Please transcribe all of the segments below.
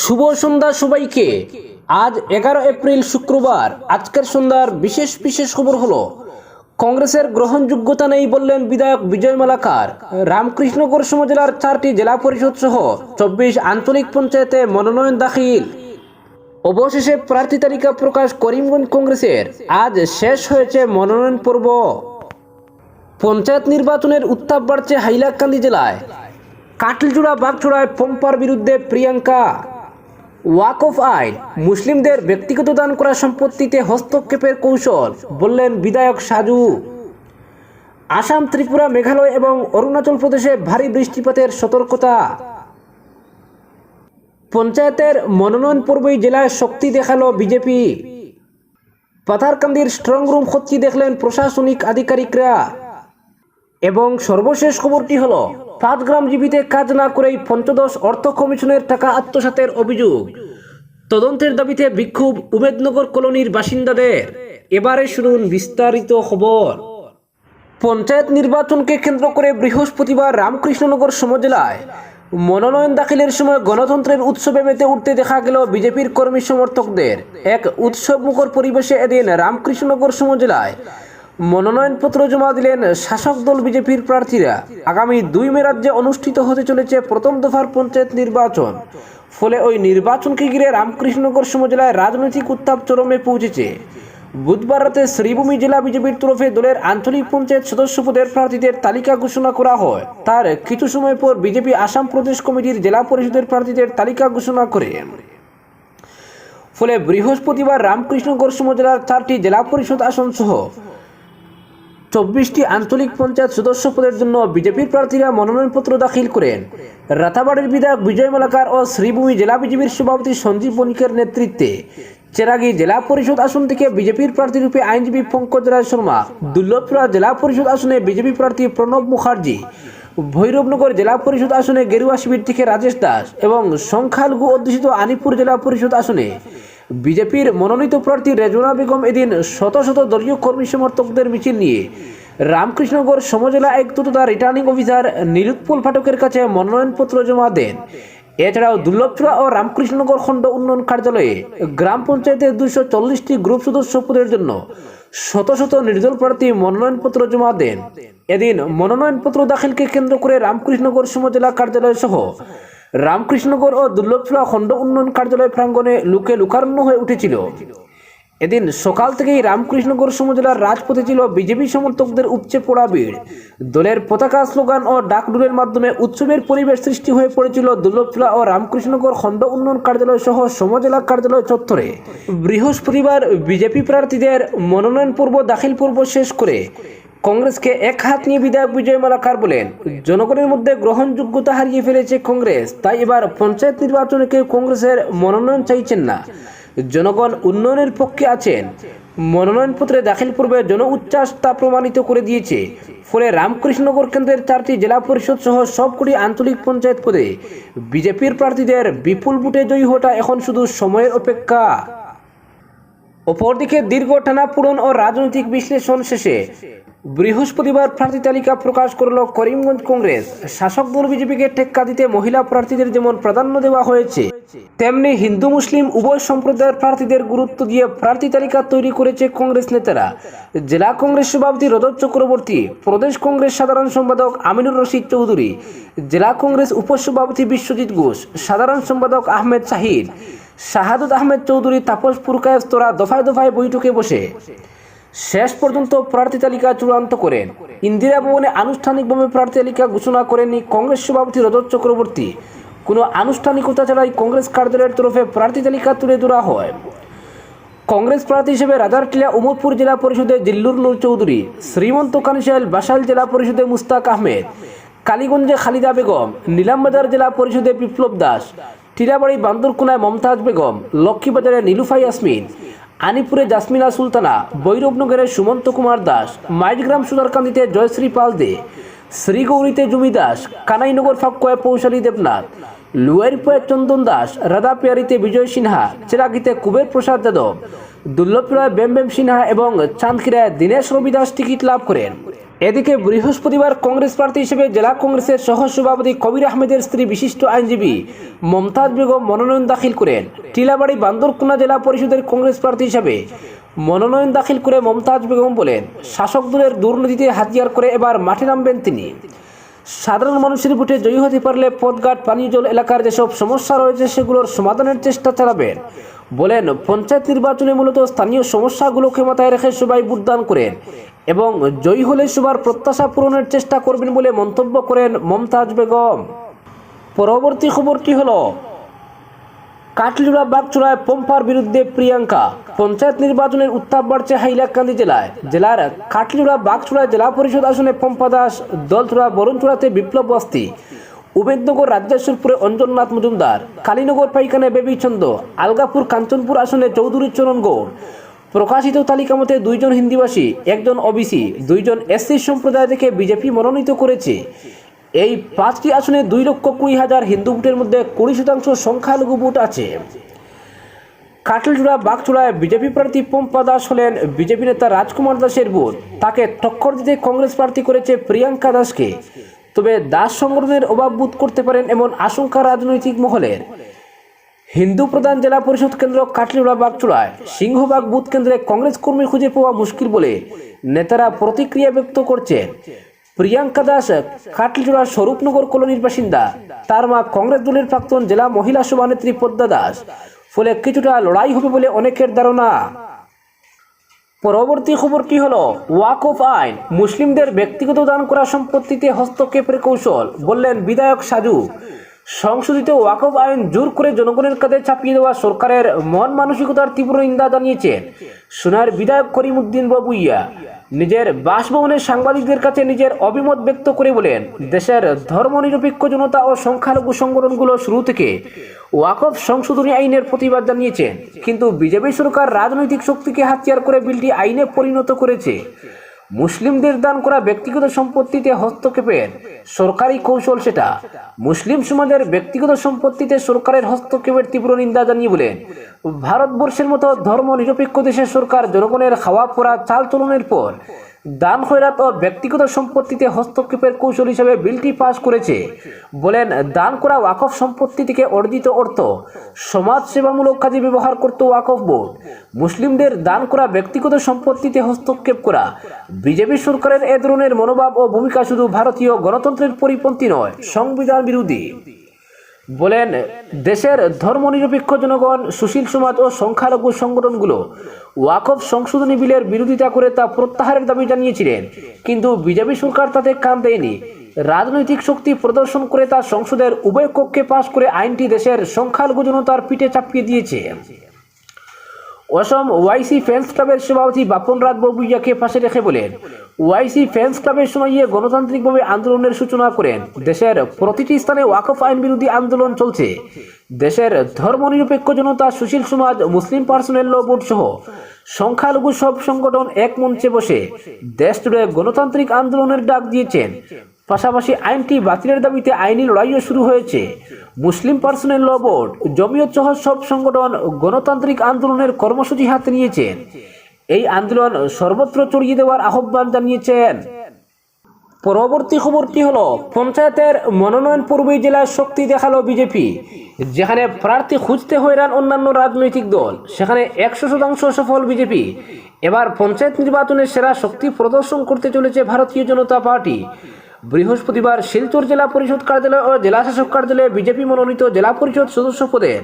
শুভ সন্ধ্যা সবাইকে। আজ এগারো এপ্রিল শুক্রবার। আজকের সন্ধ্যার বিশেষ বিশেষ খবর হলো, কংগ্রেসের গ্রহণযোগ্যতা নেই বললেন বিধায়ক বিজয় মালাকার। রামকৃষ্ণগড় জেলার চারটি জেলা পরিষদ সহ চব্বিশ আঞ্চলিক পঞ্চায়েতে মনোনয়ন দাখিল। অবশেষে প্রার্থী তালিকা প্রকাশ করিমগঞ্জ কংগ্রেসের। আজ শেষ হয়েছে মনোনয়ন পর্ব। পঞ্চায়েত নির্বাচনের উত্তাপ বাড়ছে হাইলাকান্দি জেলায়। কাটলজোড়া বাগছড়ায় পম্পার বিরুদ্ধে প্রিয়াঙ্কা। ওয়াক অফ আইন মুসলিমদের ব্যক্তিগত দান করা সম্পত্তিতে হস্তক্ষেপের কৌশল, বললেন বিধায়ক সাজু। আসাম ত্রিপুরা, মেঘালয় এবং অরুণাচল প্রদেশে ভারী বৃষ্টিপাতের সতর্কতা। পঞ্চায়েতের মনোনয়ন পূর্বেই জেলায় শক্তি দেখাল বিজেপি। পাথারকান্দির স্ট্রং রুম খতিয়ে দেখলেন প্রশাসনিক আধিকারিকরা। এবং সর্বশেষ খবরটি হলো পাঁচগ্রাম জীবিতে কাজ না করেই পঞ্চদশ অর্থ কমিশনের টাকা আত্মসাতের অভিযোগ। তদন্তের দাবিতে বিক্ষোভ উমেদনগর কলোনির বাসিন্দাদের। এবারে শুনুন বিস্তারিত খবর। পঞ্চায়েত নির্বাচনকে কেন্দ্র করে বৃহস্পতিবার রামকৃষ্ণনগর সমজেলায় মনোনয়ন দাখিলের সময় গণতন্ত্রের উৎসবে মেতে উঠতে দেখা গেল বিজেপির কর্মী সমর্থকদের। এক উৎসবমুখর পরিবেশে এদিন রামকৃষ্ণনগর সমজেলায় মনোনয়নপত্র জমা দিলেন শাসক দল বিজেপির প্রার্থীরা। আগামী দুই মে রাজ্যে অনুষ্ঠিত হতে চলেছে প্রথম দফার পঞ্চায়েত নির্বাচন। ফলে ওই নির্বাচনকে ঘিরে রামকৃষ্ণনগর সমজেলায় রাজনৈতিক উত্তাপ চরমে পৌঁছেছে। বুধবার রাতে শ্রীভূমি জেলা বিজেপির তরফে দলের আঞ্চলিক পঞ্চায়েত সদস্য পদের প্রার্থীদের তালিকা ঘোষণা করা হয়। তার কিছু সময় পর বিজেপি আসাম প্রদেশ কমিটির জেলা পরিষদের প্রার্থীদের তালিকা ঘোষণা করে। ফলে বৃহস্পতিবার রামকৃষ্ণগড় জেলার চারটি জেলা পরিষদ আসন সহ চব্বিশটি আঞ্চলিক পঞ্চায়েত সদস্য পদের জন্য বিজেপির প্রার্থীরা মনোনয়নপত্র দাখিল করেন। রাতাবাড়ির বিধায়ক বিজয় মালাকার ও শ্রীভূমি জেলা বিজেপির সভাপতি সঞ্জীব বণিকের নেতৃত্বে চেরাগি জেলা পরিষদ আসন থেকে বিজেপির প্রার্থী রূপে আইনজীবী পঙ্কজ রায় শর্মা দুর্লভপুরা জেলা পরিষদ আসনে বিজেপি প্রার্থী প্রণব মুখার্জি, ভৈরবনগর জেলা পরিষদ আসনে গেরুয়া শিবির থেকে রাজেশ দাস এবং সংখ্যালঘু অধ্যুষিত আনিপুর জেলা পরিষদ আসনে বিজেপির মনোনীত প্রার্থী রেজনা বেগম এদিন শত শত দলীয় কর্মী সমর্থকদের মিছিল নিয়ে রামকৃষ্ণগড় সমজেলা আয়ুক্ত তথা রিটার্নিং অফিসার নিরুৎপল ফাটকের কাছে মনোনয়নপত্র জমা দেন। এছাড়াও দুর্লভচূড়া ও রামকৃষ্ণনগর খণ্ড উন্নয়ন কার্যালয়ে গ্রাম পঞ্চায়েতের দুইশো চল্লিশটি গ্রুপ সদস্য পদের জন্য শত শত নির্দল প্রার্থী মনোনয়নপত্র জমা দেন। এদিন মনোনয়নপত্র দাখিলকে কেন্দ্র করে রামকৃষ্ণগড় সমজেলা কার্যালয় সহ রামকৃষ্ণগড় ও দুর্লভচূড়া খণ্ড উন্নয়ন কার্যালয় প্রাঙ্গণে লুকে লোকারণ্য হয়ে উঠেছিল। এদিন সকাল থেকেই রামকৃষ্ণগড় সমজেলার রাজপথে ছিল বিজেপি সমর্থকদের উপচে পড়া ভিড়। দলের পতাকা স্লোগান ও ডাকডুলের মাধ্যমে উৎসবের পরিবেশ সৃষ্টি হয়ে পড়েছিল দুর্লভচূড়া ও রামকৃষ্ণগড় খণ্ড উন্নয়ন কার্যালয় সহ সমজেলা কার্যালয় চত্বরে। বৃহস্পতিবার বিজেপি প্রার্থীদের মনোনয়ন পূর্ব দাখিল পূর্ব শেষ করে কংগ্রেসকে এক হাত নিয়ে বিধায়ক বিজয় মালাকার বলেন? জনগণের মধ্যে গ্রহণযোগ্যতা হারিয়ে ফেলেছে কংগ্রেস, তাই এবার পঞ্চায়েত নির্বাচনে কেউ কংগ্রেসের মনোনয়ন চাইছেন না। জনগণ উন্নয়নের পক্ষে আছেন। মনোনয়নপত্রে দাখিল পূর্বে জন উচ্ছ্বাস তা প্রমাণিত করে দিয়েছে। ফলে রামকৃষ্ণনগর কেন্দ্রের চারটি জেলা পরিষদ সহ সবকটি আঞ্চলিক পঞ্চায়েত পদে বিজেপির প্রার্থীদের বিপুল ভোটে জয়ী হওয়াটা এখন শুধু সময়ের অপেক্ষা। অপরদিকে দীর্ঘ টানা পূরণ ও রাজনৈতিক বিশ্লেষণ শেষে বৃহস্পতিবার প্রার্থী তালিকা প্রকাশ করল করিমগঞ্জ কংগ্রেস। শাসক দল বিজেপিকে টেক্কা দিতে মহিলা প্রার্থীদের যেমন প্রাধান্য দেওয়া হয়েছে তেমনি হিন্দু, মুসলিম উভয় সম্প্রদায়ের প্রার্থীদের গুরুত্ব দিয়ে প্রার্থী তালিকা তৈরি করেছে কংগ্রেস নেতারা। জেলা কংগ্রেস সভাপতি রজত চক্রবর্তী, প্রদেশ কংগ্রেস সাধারণ সম্পাদক আমিনুর রশিদ চৌধুরী, জেলা কংগ্রেস উপসভাপতি বিশ্বজিৎ ঘোষ, সাধারণ সম্পাদক আহমেদ শাহিদ, শাহাদুত আহমেদ চৌধুরী, তাপস পুরকায়েস তোরা দফায় দফায় বৈঠকে বসে। শেষ পর্যন্ত প্রার্থী তালিকা চূড়ান্ত করেন। ইন্দিরা ভবনে আনুষ্ঠানিকভাবে প্রার্থী তালিকা ঘোষণা করেননি কংগ্রেস সভাপতি রজত চক্রবর্তী। কোনো আনুষ্ঠানিকতা ছাড়াই কংগ্রেস কার্যালয়ের তরফে প্রার্থী তালিকা তুলে ধরা হয়। কংগ্রেস প্রার্থী হিসেবে রাজারটিলা, উমরপুর জেলা পরিষদে জিল্লুর নূর চৌধুরী, শ্রীমন্ত কানিশাল বাসাইল জেলা পরিষদে মুস্তাক আহমেদ কালীগঞ্জে খালিদা বেগম, নীলামবাজার জেলা পরিষদে বিপ্লব দাস টিরাবাড়ি বান্দরকুনায় মমতাজ বেগম, লক্ষ্মীবাজারে নীলুফাই ইয়াসমিন, আনিপুরে জাসমিনা সুলতানা বৈরবনগরে সুমন্ত কুমার দাস, মাইজগ্রাম সুদারকান্দিতে জয়শ্রী পাল দে শ্রীগৌরীতে জুমি দাস কানাইনগর ফাঁকুয়ায় পৌশালী দেবনাথ লুয়ারিপুরে চন্দন দাস রাধাপিয়ারিতে বিজয় সিনহা, চেরাগিতে কুবের প্রসাদ যাদব, দুর্লভপুরায় বেম বেম সিনহা এবং চাঁদখিরায় দীনেশ রবি দাস টিকিট লাভ করেন। এদিকে বৃহস্পতিবার কংগ্রেস প্রার্থী হিসেবে জেলা কংগ্রেসের সহ সভাপতি কবির আহমেদের স্ত্রী বিশিষ্ট আইনজীবী মমতাজ বেগম মনোনয়ন দাখিল করেন। টিলাবাড়ি বান্দরকোনা জেলা পরিষদের কংগ্রেস প্রার্থী হিসেবে মনোনয়ন দাখিল করে মমতাজ বেগম বলেন, শাসক দলের দুর্নীতিতে হাতিয়ার করে এবার মাঠে নামবেন তিনি। সাধারণ মানুষের ভোটে জয়ী হতে পারলে পথঘাট, পানীয় জল এলাকার যেসব সমস্যা রয়েছে সেগুলোর সমাধানের চেষ্টা চালাবেন। বলেন, পঞ্চায়েত নির্বাচনে মূলত স্থানীয় সমস্যাগুলোকে মাথায় রেখে সবাই ভোটদান করেন এবং জয়ী হলে সবার প্রত্যাশা পূরণের চেষ্টা করবেন বলে মন্তব্য করেন মমতাজ বেগম। পরবর্তী খবরটি হলো কাটলিড়া বাগচুড়ায় পম্পার বিরুদ্ধে প্রিয়াঙ্কা। পঞ্চায়েত নির্বাচনের উত্তাপ বাড়ছে হাইলাকান্দি জেলায়। জেলার কাটলিড়া বাগচুড়ায় জেলা পরিষদ আসনে পম্পা দাস, দলচূড়া বরণচূড়াতে বিপ্লব বস্তি। উমেদনগর রাজ্যেশ্বরপুরে অঞ্জননাথ মজুমদার, কালীনগর পাইকানে বেবিচন্দ আলগাপুর কাঞ্চনপুর আসনে চৌধুরী চরণ গৌড়। প্রকাশিত তালিকা মতে দুইজন হিন্দিভাষী একজন ওবিসি, দুইজন এসসি সম্প্রদায় থেকে বিজেপি মনোনীত করেছে। এই পাঁচটি আসনে দুই লক্ষ কুড়ি হাজার হিন্দু ভোটের মধ্যে কুড়ি শতাংশ সংখ্যালঘু ভোট আছে। কাটলচূড়া বাগচূড়ায় বিজেপি প্রার্থী পম্পা দাস হলেন বিজেপি নেতা রাজকুমার দাসের বোন তাকে টক্কর দিতে কংগ্রেস প্রার্থী করেছে প্রিয়াঙ্কা দাসকে। তবে দাস সংগঠনের অভাব বোধ করতে পারেন এমন আশঙ্কা রাজনৈতিক মহলের। হিন্দু প্রধান জেলা পরিষদ কেন্দ্র কাটলিউড়া বাগচূড়ায় সিংহবাগ বুথ কেন্দ্রে কংগ্রেস কর্মী খুঁজে পাওয়া মুশকিল বলে নেতারা প্রতিক্রিয়া ব্যক্ত করছেন। প্রিয়াঙ্কা দাস কাটলিচূড়ার স্বরূপনগর কলোনির বাসিন্দা। তার মা কংগ্রেস দলের প্রাক্তন জেলা মহিলা সভানেত্রী পদ্মা দাস। ফলে কিছুটা লড়াই হবে বলে অনেকের ধারণা। পরবর্তী খবর কি হলো? ওয়াক অফ আইন, মুসলিমদের ব্যক্তিগত দান করা সম্পত্তিতে হস্তক্ষেপের কৌশল, বললেন বিধায়ক সাজু। সংশোধিত ওয়াকফ আইন জোর করে জনগণের কাঁধে চাপিয়ে দেওয়া সরকারের মন মানসিকতার তীব্র নিন্দা জানিয়েছেন। সোনার বিধায়ক করিমউদ্দিন বাবুইয়া। নিজের বাসভবনে সাংবাদিকদের কাছে নিজের অভিমত ব্যক্ত করে বলেন, দেশের ধর্মনিরপেক্ষ জনতা ও সংখ্যালঘু সংগঠনগুলো শুরু থেকে ওয়াকফ সংশোধনী আইনের প্রতিবাদ জানিয়েছেন কিন্তু বিজেপি সরকার রাজনৈতিক শক্তিকে হাতিয়ার করে বিলটি আইনে পরিণত করেছে। মুসলিমদের দান করা ব্যক্তিগত সম্পত্তিতে হস্তক্ষেপের সরকারি কৌশল সেটা। মুসলিম সমাজের ব্যক্তিগত সম্পত্তিতে সরকারের হস্তক্ষেপের তীব্র নিন্দা জানিয়ে বলেন ভারতবর্ষের মতো ধর্ম নিরপেক্ষ দেশের সরকার জনগণের খাওয়া পড়া, চাল চলনের পর দান, খয়রাত ও ব্যক্তিগত সম্পত্তিতে হস্তক্ষেপের কৌশল হিসেবে বিলটি পাশ করেছে। বলেন, দান করা ওয়াকফ সম্পত্তি থেকে অর্জিত অর্থ সমাজ সেবামূলক কাজে ব্যবহার করত ওয়াকফ বোর্ড। মুসলিমদের দান করা ব্যক্তিগত সম্পত্তিতে হস্তক্ষেপ করা। বিজেপি সরকারের এ ধরনের মনোভাব ও ভূমিকা শুধু ভারতীয় গণতন্ত্রের পরিপন্থী নয়, সংবিধান বিরোধী। বলেন, দেশের ধর্মনিরপেক্ষ জনগণ, সুশীল সমাজ ও সংখ্যালঘু সংগঠনগুলো ওয়াকফ সংশোধনী বিলের বিরোধিতা করে তা প্রত্যাহারের দাবি জানিয়েছিলেন। কিন্তু বিজেপি সরকার তাতে কান দেয়নি। রাজনৈতিক শক্তি প্রদর্শন করে তা সংসদের উভয় কক্ষে পাশ করে আইনটি দেশের সংখ্যালঘু জনতার পিঠে চাপিয়ে দিয়েছে। অসম ওয়াইসি ফ্যান্স ক্লাবের সভাপতি বাপন রাত ববুইয়াকে পাশে রেখে বলেন ওয়াইসি ফ্যান্স ক্লাবের সময় গিয়ে গণতান্ত্রিকভাবে আন্দোলনের সূচনা করেন। দেশের প্রতিটি স্থানে ওয়াকফ আইন বিরোধী আন্দোলন চলছে। দেশের ধর্মনিরপেক্ষ জনতা, সুশীল সমাজ, মুসলিম পার্সোনেল ল বোর্ড সহ সংখ্যালঘু সব সংগঠন এক মঞ্চে বসে দেশ জুড়ে গণতান্ত্রিক আন্দোলনের ডাক দিয়েছেন। পাশাপাশি আইনটি বাতিলের দাবিতে আইনি লড়াইও শুরু হয়েছে। Muslim personal law board Jamiat সহ সব সংগঠন গণতান্ত্রিক আন্দোলনের কর্মসূচি হাতে নিয়েছেন। এই আন্দোলন সর্বত্র ছড়িয়ে দেওয়ার আহ্বান জানিয়েছেন। পরবর্তী খবরটি হলো, পঞ্চায়েতের মনোনয়ন পূর্বে জেলায় শক্তি দেখাল বিজেপি, যেখানে প্রার্থী খুঁজতে হয়রান অন্যান্য রাজনৈতিক দল। সেখানে একশো শতাংশ সফল বিজেপি। এবার পঞ্চায়েত নির্বাচনে সেরা শক্তি প্রদর্শন করতে চলেছে ভারতীয় জনতা পার্টি। বৃহস্পতিবার শিলচর জেলা পরিষদ কার্যালয় ও জেলাশাসক কার্যালয়ে বিজেপি মনোনীত জেলা পরিষদ সদস্য পদের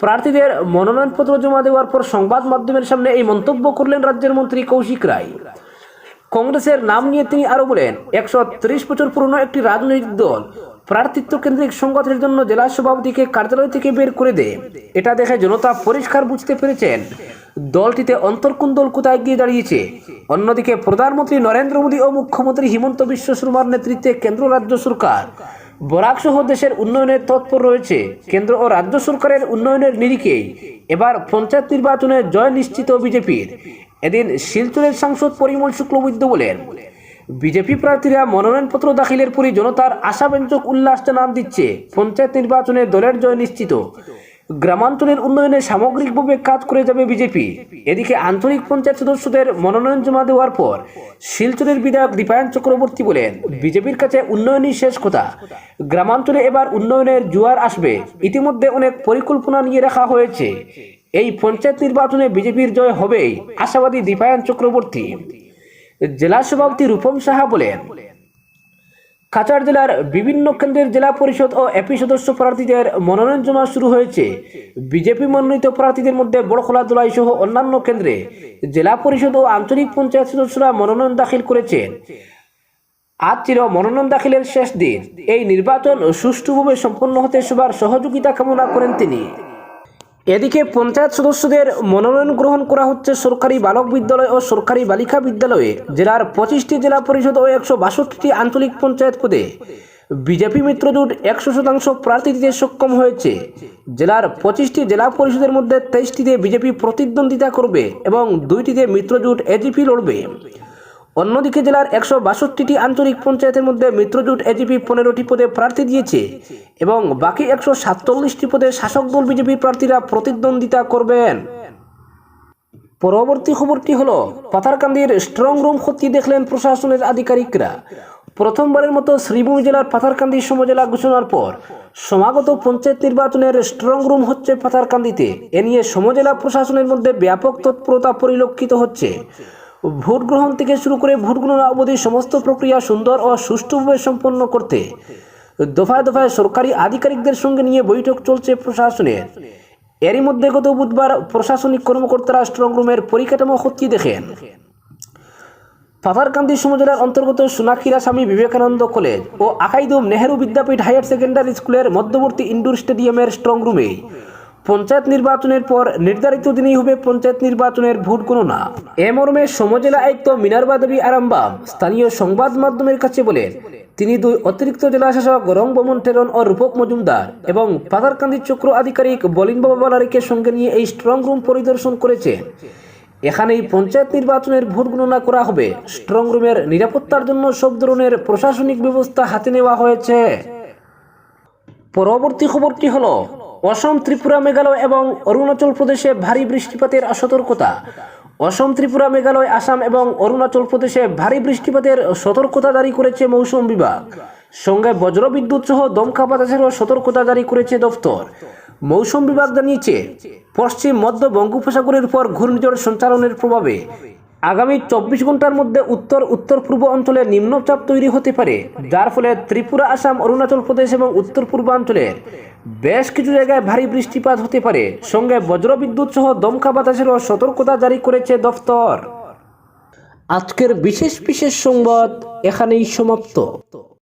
প্রার্থীদের মনোনয়নপত্র জমা দেওয়ার পর সংবাদ মাধ্যমের সামনে এই মন্তব্য করলেন রাজ্যের মন্ত্রী কৌশিক রায়। কংগ্রেসের নাম নিয়ে তিনি আরও বলেন, একশো ত্রিশ বছর পুরনো একটি রাজনৈতিক দল প্রার্থিত্ব কেন্দ্রিক সংগঠনের জন্য জেলা সভাপতিকে কার্যালয় থেকে বের করে দেয়। এটা দেখে জনতা পরিষ্কার বুঝতে পেরেছেন, দলটিতে অন্তর্কুন্দল কোথায় গিয়ে দাঁড়িয়েছে। অন্যদিকে প্রধানমন্ত্রী নরেন্দ্র মোদী ও মুখ্যমন্ত্রী হিমন্ত বিশ্ব শর্মার নেতৃত্বে কেন্দ্র রাজ্য সরকার বরাক সহ দেশের উন্নয়নের তৎপর রয়েছে। কেন্দ্র ও রাজ্য সরকারের উন্নয়নের নিরিখেই এবার পঞ্চায়েত নির্বাচনে জয় নিশ্চিত বিজেপির। এদিন শিলচরের সাংসদ পরিমল শুক্লবৈদ্য বলেন, বিজেপি প্রার্থীরা মনোনয়নপত্র দাখিলের পরই জনতার আশাব্যঞ্জক উল্লাস জানান দিচ্ছে, পঞ্চায়েত নির্বাচনে দলের জয় নিশ্চিত। গ্রামাঞ্চলের উন্নয়নে সামগ্রিকভাবে কাজ করে যাবে বিজেপি। এদিকে আঞ্চলিক পঞ্চায়েত সদস্যদের মনোনয়ন জমা দেওয়ার পর শিলচরের বিধায়ক দীপায়ন চক্রবর্তী বলেন, বিজেপির কাছে উন্নয়নই শেষ কথা। গ্রামাঞ্চলে এবার উন্নয়নের জোয়ার আসবে। ইতিমধ্যে অনেক পরিকল্পনা নিয়ে রাখা হয়েছে। এই পঞ্চায়েত নির্বাচনে বিজেপির জয় হবেই। আশাবাদী দীপায়ন চক্রবর্তী। জেলা সভাপতি রূপম সাহা বলেন কাছাড় জেলার বিভিন্ন কেন্দ্রের জেলা পরিষদ ও এপি সদস্য প্রার্থীদের মনোনয়ন জমা শুরু হয়েছে। বিজেপি মনোনীত প্রার্থীদের মধ্যে বড়খোলা দোলাই সহ অন্যান্য কেন্দ্রে জেলা পরিষদ ও আঞ্চলিক পঞ্চায়েত সদস্যরা মনোনয়ন দাখিল করেছেন। আজ ছিল মনোনয়ন দাখিলের শেষ দিন। এই নির্বাচন সুষ্ঠুভাবে সম্পন্ন হতে সবার সহযোগিতা কামনা করেন তিনি। এদিকে পঞ্চায়েত সদস্যদের মনোনয়ন গ্রহণ করা হচ্ছে সরকারি বালক বিদ্যালয় ও সরকারি বালিকা বিদ্যালয়ে। জেলার পঁচিশটি জেলা পরিষদ ও একশো বাষট্টিটি আঞ্চলিক পঞ্চায়েত পদে। বিজেপি মিত্রজোট একশো শতাংশ প্রার্থী দিতে সক্ষম হয়েছে। জেলার পঁচিশটি জেলা পরিষদের মধ্যে তেইশটিতে বিজেপি প্রতিদ্বন্দ্বিতা করবে এবং দুইটিতে মিত্রজোট এজিপি লড়বে। অন্যদিকে জেলার একশো বাষট্টিটি আঞ্চলিক পঞ্চায়েতের মধ্যে মিত্রজোট এজিপি পনেরোটি পদে প্রার্থী দিয়েছে এবং বাকি একশো সাতচল্লিশটি পদে শাসক দল বিজেপির প্রার্থীরা প্রতিদ্বন্দ্বিতা করবেন। পরবর্তী খবরটি হলো, পাথারকান্দির স্ট্রং রুম খতিয়ে দেখলেন প্রশাসনের আধিকারিকরা। প্রথমবারের মতো শ্রীভূমি জেলার পাথারকান্দি সমজেলা ঘোষণার পর সমাগত পঞ্চায়েত নির্বাচনের স্ট্রং রুম হচ্ছে পাথারকান্দিতে। এ নিয়ে সমজেলা প্রশাসনের মধ্যে ব্যাপক তৎপরতা পরিলক্ষিত হচ্ছে। ভোট গ্রহণ থেকে শুরু করে ভোট গণনা অবধি সমস্ত প্রক্রিয়া সুন্দর ও সুষ্ঠুভাবে সম্পন্ন করতে দফায় দফায় সরকারি আধিকারিকদের সঙ্গে নিয়ে বৈঠক চলছে প্রশাসনের এরই মধ্যে গত বুধবার প্রশাসনিক কর্মকর্তারা স্ট্রং রুমের পরিকাঠামো খতিয়ে দেখেন। পাথারকান্দি সমজেলার অন্তর্গত সোনাক্ষীরা স্বামী বিবেকানন্দ কলেজ ও আকাইদুম নেহেরু বিদ্যাপীঠ হায়ার সেকেন্ডারি স্কুলের মধ্যবর্তী ইন্ডোর স্টেডিয়ামের স্ট্রং রুমে পঞ্চায়েত নির্বাচনের পর নির্ধারিত দিনেই হবে পঞ্চায়েত নির্বাচনের ভোট গণনা। এ মর্মে সমজেলা আয়ুক্ত মিনারবা দেবী আরামবাম স্থানীয় সংবাদ মাধ্যমের কাছে বলেন, তিনি দুই অতিরিক্ত জেলা শাসক রংবমন টেরন ও রূপক মজুমদার এবং পাথারকান্দি চক্র আধিকারিক বলিন বাবা বালারিকে সঙ্গে নিয়ে এই স্ট্রং রুম পরিদর্শন করেছেন। এখানেই পঞ্চায়েত নির্বাচনের ভোট গণনা করা হবে। স্ট্রং রুমের নিরাপত্তার জন্য সব ধরনের প্রশাসনিক ব্যবস্থা হাতে নেওয়া হয়েছে। পরবর্তী খবরটি হলো অসম ত্রিপুরা মেঘালয় এবং অরুণাচল প্রদেশে ভারী বৃষ্টিপাতের সতর্কতা। অসম ত্রিপুরা মেঘালয়, আসাম এবং অরুণাচল প্রদেশে ভারী বৃষ্টিপাতের সতর্কতা জারি করেছে মৌসুম বিভাগ। সঙ্গে বজ্রবিদ্যুৎ সহ দমকা বাতাসেরও সতর্কতা জারি করেছে দফতর মৌসুম বিভাগ জানিয়েছে, পশ্চিম, মধ্য বঙ্গোপসাগরের উপর ঘূর্ণিঝড় সঞ্চালনের প্রভাবে আগামী চব্বিশ ঘণ্টার মধ্যে উত্তর উত্তর পূর্ব অঞ্চলে নিম্নচাপ তৈরি হতে পারে, যার ফলে ত্রিপুরা, আসাম, অরুণাচল প্রদেশ এবং উত্তর পূর্বাঞ্চলের বেশ কিছু জায়গায় ভারী বৃষ্টিপাত হতে পারে। সঙ্গে বজ্রবিদ্যুৎ সহ দমকা বাতাসেরও সতর্কতা জারি করেছে দফতর। আজকের বিশেষ বিশেষ সংবাদ এখানেই সমাপ্ত।